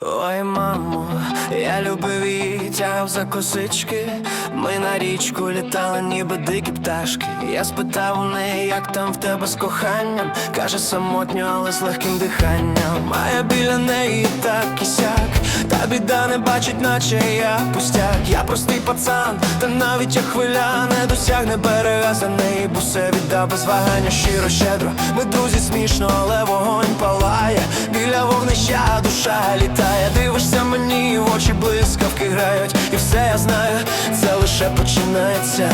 Ой, мамо, я любив її, тягав за косички. Ми на річку літали, ніби дикі пташки. Я спитав у неї, як там в тебе з коханням. Каже, самотньо, але з легким диханням. Я біля неї так і сяк. Та біда не бачить, наче я пустяк. Я простий пацан, та навіть як хвиля не досягне берега за неї, бо все віддав без вагання, щиро, щедро. Ми друзі смішно, але вогонь блискавки грають. І все я знаю, це лише починається.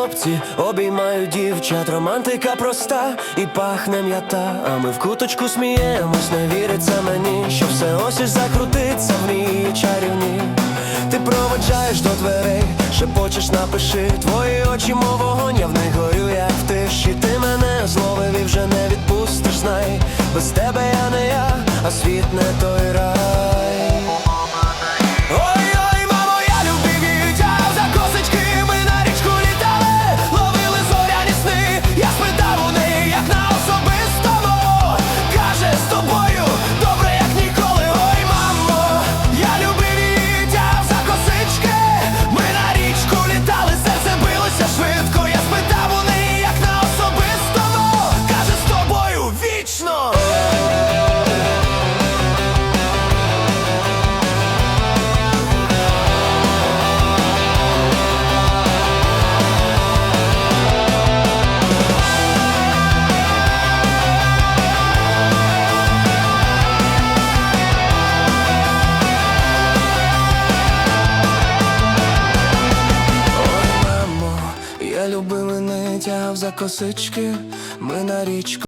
Хлопці обіймають дівчат, романтика проста і пахне м'ята. А ми в куточку сміємось, не віриться мені, що все ось ось закрутиться в ній чарівні. Ти проведжаєш до дверей, шепочеш, напиши твої очі, мов вогонь, я в них горю, як в тиші. Ти мене зловив і вже не відпустиш, знай. Без тебе я не я, а світ не той рай. Я любив мене тягав за косички, ми на річку.